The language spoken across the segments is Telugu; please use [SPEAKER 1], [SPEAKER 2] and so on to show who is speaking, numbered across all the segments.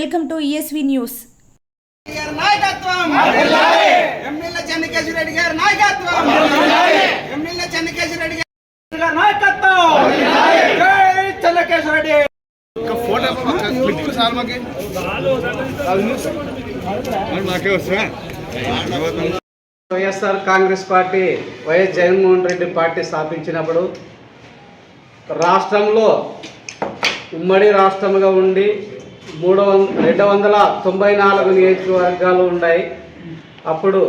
[SPEAKER 1] వెల్కమ్ టు ఈఎస్వి న్యూస్
[SPEAKER 2] నాయకత్వం ఎమ్మెల్యే చెన్నకేశ్వర రెడ్డి గారి నాయకత్వం ఎమ్మెల్యే చెన్నకేశ్వర రెడ్డి గారి నాయకత్వం జై చెన్నకేశ్వర రెడ్డి
[SPEAKER 3] నాకే
[SPEAKER 4] YSR Congress party YS Jaganmohan Reddy party స్థాపించినప్పుడు రాష్ట్రంలో ఉమ్మడి రాష్ట్రముగా ఉండి మూడు వం రెండు వందల తొంభై నాలుగు నియోజకవర్గాలు ఉన్నాయి. అప్పుడు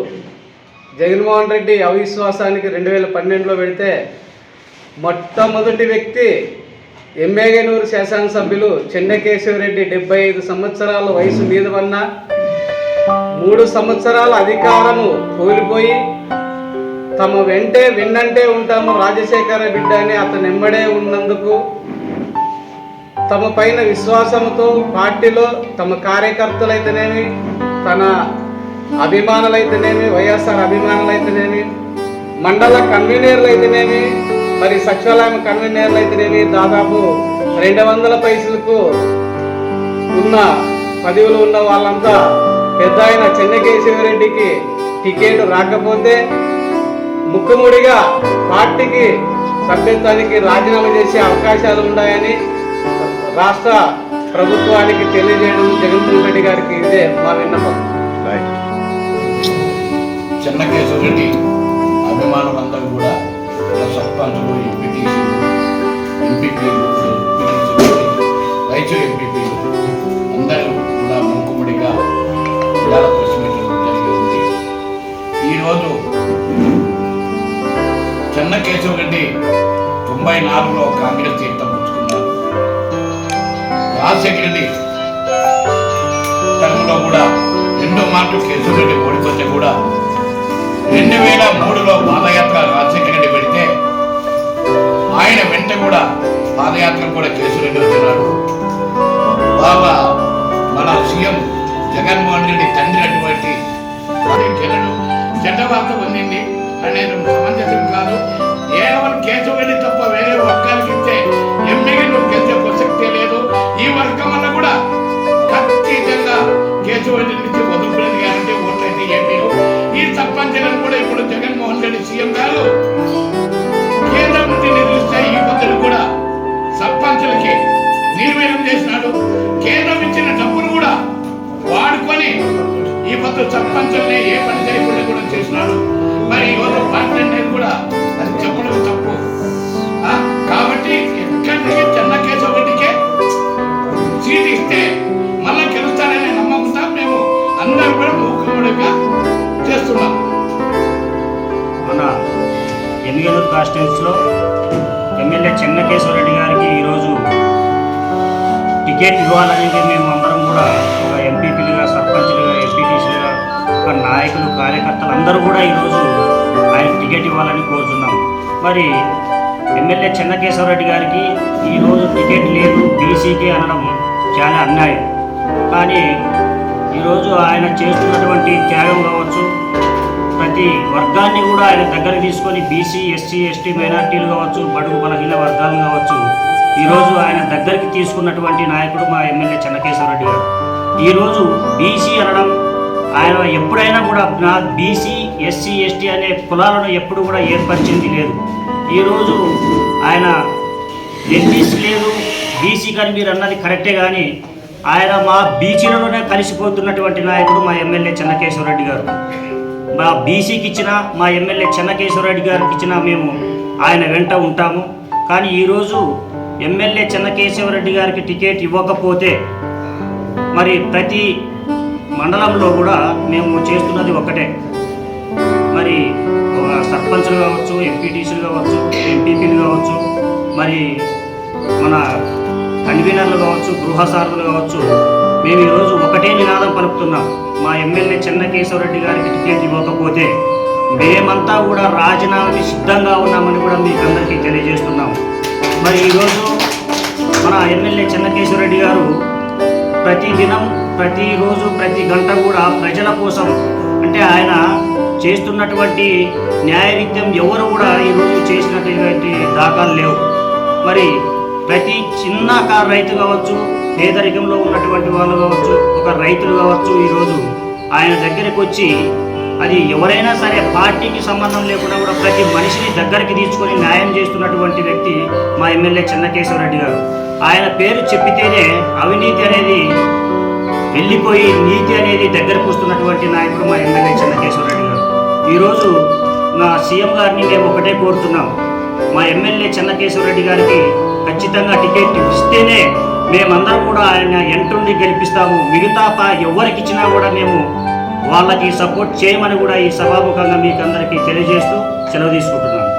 [SPEAKER 4] జగన్మోహన్ రెడ్డి అవిశ్వాసానికి రెండు వేల పన్నెండులో పెడితే మొట్టమొదటి వ్యక్తి ఎమ్మెగనూరు శాసనసభ్యులు చెన్నకేశవరెడ్డి డెబ్బై ఐదు సంవత్సరాల వయసు మీద ఉన్న మూడు సంవత్సరాల అధికారము కోల్పోయి తమ వెంటే విన్నంటే ఉంటాము రాజశేఖర బిడ్డ అని అతను ఎమ్మడే ఉన్నందుకు తమ పైన విశ్వాసంతో పార్టీలో తమ కార్యకర్తలైతేనేమి తన అభిమానులైతేనేమి వైఎస్ఆర్ అభిమానులైతేనేమి మండల కన్వీనర్లు అయితేనేమి మరి సచివాలయం కన్వీనర్లు అయితేనేమి దాదాపు రెండు వందల పైసలకు ఉన్న పదవులు ఉన్న వాళ్ళంతా పెద్ద ఆయన చెన్నకేశవరెడ్డికి టికెట్ రాకపోతే ముక్కుముడిగా పార్టీకి సభ్యత్వానికి రాజీనామా చేసే అవకాశాలు ఉన్నాయని రాష్ట్ర ప్రభుత్వానికి తెలియజేయడం జగన్మోహన్ రెడ్డి గారికి ఇదే మా విన్నపం.
[SPEAKER 5] చెన్నకేశ్వరరెడ్డి అభిమానులందరూ కూడా ఇలా సర్పంచులు ఎంపీటీసీలు ఎంపీపీలు రైతు ఎంపీపీలు అందరూ కూడా మూకుమ్మడిగా ఇవాళ ప్రెస్ మీటింగ్ జరిగి ఉంది ఈరోజు చెన్నకేశవరెడ్డి తొంభై నాలుగులో కాంగ్రెస్ తీర్థం రాజశేఖర రెడ్డి టర్మ్లో కూడా రెండో మార్లు రెడ్డి ఓడిపోతే కూడా రెండు వేల మూడులో పాదయాత్ర రాజశేఖర రెడ్డి పెడితే ఆయన వెంట కూడా పాదయాత్ర కూడా కేసురెడ్డి వచ్చినాడు బాబా మన సీఎం జగన్మోహన్ రెడ్డి తండ్రి అటువంటి కేరళ చెడ్డ వార్త పొందింది. అనేది సమంజసం కాదు. కేవలం కేశవరెడ్డి తప్ప వేరే ఒక్క ఈ సర్పంచుల్ని ఏ పని చేయకుండా కూడా చేసినాడు. మరి ఈరోజు పార్టీ కూడా అది చెప్పడం తప్పు. కాబట్టి ఎక్కడికి చెన్న కేశవరెడ్డికే సీట్ ఇస్తే మళ్ళా గెలుస్తారనే నమ్మకంతో మేము అందరం కూడా మూకుమ్మడిగా చేస్తున్నాం.
[SPEAKER 6] మన ఎమ్మిగనూరు కాన్స్టిట్యున్సీలో ఎమ్మెల్యే చెన్నకేశ్వరరెడ్డి గారికి ఈరోజు టికెట్ ఇవ్వాలనేది మేము అందరం కూడా నాయకులు కార్యకర్తలు అందరూ కూడా ఈరోజు ఆయన టికెట్ ఇవ్వాలని కోరుతున్నాం మరి ఎమ్మెల్యే చెన్నకేశ్వరరెడ్డి గారికి ఈరోజు టికెట్ లేదు బీసీకి అనడం చాలా అన్యాయం. కానీ ఈరోజు ఆయన చేస్తున్నటువంటి త్యాగం కావచ్చు ప్రతి వర్గాన్ని కూడా ఆయన దగ్గర తీసుకొని బీసీ ఎస్సీ ఎస్టీ మైనార్టీలు కావచ్చు బడుగు బలహీన వర్గాలు కావచ్చు ఈరోజు ఆయన దగ్గరికి తీసుకున్నటువంటి నాయకుడు మా ఎమ్మెల్యే చెన్నకేశ్వరరెడ్డి గారు. ఈరోజు బీసీ అనడం ఆయన ఎప్పుడైనా కూడా నా బీసీ ఎస్సీ ఎస్టీ అనే కులాలను ఎప్పుడు కూడా ఏర్పరిచింది లేదు. ఈరోజు ఆయన ఎన్టీసీ లేదు బీసీ కానీ మీరు అన్నది కరెక్టే కానీ ఆయన మా బీసీలలోనే కలిసిపోతున్నటువంటి నాయకుడు మా ఎమ్మెల్యే చెన్నకేశ్వరరెడ్డి గారు. మా బీసీకి ఇచ్చిన మా ఎమ్మెల్యే చెన్నకేశ్వరరెడ్డి గారికి ఇచ్చిన మేము ఆయన వెంట ఉంటాము. కానీ ఈరోజు ఎమ్మెల్యే చెన్నకేశవరెడ్డి గారికి టికెట్ ఇవ్వకపోతే మరి ప్రతి మండలంలో కూడా మేము చేస్తున్నది ఒకటే మరి సర్పంచ్లు కావచ్చు ఎంపీటీసీలు కావచ్చు ఎంపీపీలు కావచ్చు మరి మన కన్వీనర్లు కావచ్చు గృహసారులు కావచ్చు మేము ఈరోజు ఒకటే నినాదం పలుకుతున్నాం. మా ఎమ్మెల్యే చెన్నకేశ్వరరెడ్డి గారికి టికెట్ ఇవ్వకపోతే మేమంతా కూడా రాజీనామాకి సిద్ధంగా ఉన్నామని కూడా మీకు అందరికీ తెలియజేస్తున్నాం. మరి ఈరోజు మన ఎమ్మెల్యే చెన్నకేశ్వరరెడ్డి గారు ప్రతిదినం ప్రతిరోజు ప్రతి గంట కూడా ప్రజల కోసం అంటే ఆయన చేస్తున్నటువంటి న్యాయ విద్యం ఎవరు కూడా ఈరోజు చేసినటువంటి దాఖలు లేవు. మరి ప్రతి చిన్న కారు రైతు కావచ్చు పేదరికంలో ఉన్నటువంటి వాళ్ళు కావచ్చు ఒక రైతులు కావచ్చు ఈరోజు ఆయన దగ్గరికి వచ్చి అది ఎవరైనా సరే పార్టీకి సంబంధం లేకుండా కూడా ప్రతి మనిషిని దగ్గరికి తీసుకొని న్యాయం చేస్తున్నటువంటి వ్యక్తి మా ఎమ్మెల్యే చెన్నకేశవరెడ్డి గారు. ఆయన పేరు చెప్పితేనే అవినీతి అనేది వెళ్ళిపోయి నీతి అనేది దగ్గరకు వస్తున్నటువంటి నాయకుడు మా ఎమ్మెల్యే చెన్నకేశ్వరరెడ్డి గారు. ఈరోజు మా సీఎం గారిని మేము ఒకటే కోరుతున్నాం. మా ఎమ్మెల్యే చెన్నకేశ్వరరెడ్డి గారికి ఖచ్చితంగా టికెట్ ఇస్తేనే మేమందరం కూడా ఆయన ఎంట్రుండి గెలిపిస్తాము. మిగతా ఎవరికిచ్చినా ఎవరికి ఇచ్చినా కూడా మేము వాళ్ళకి సపోర్ట్ చేయమని కూడా ఈ సభాముఖంగా మీకు అందరికీ తెలియజేస్తూ సెలవు తీసుకుంటున్నాను.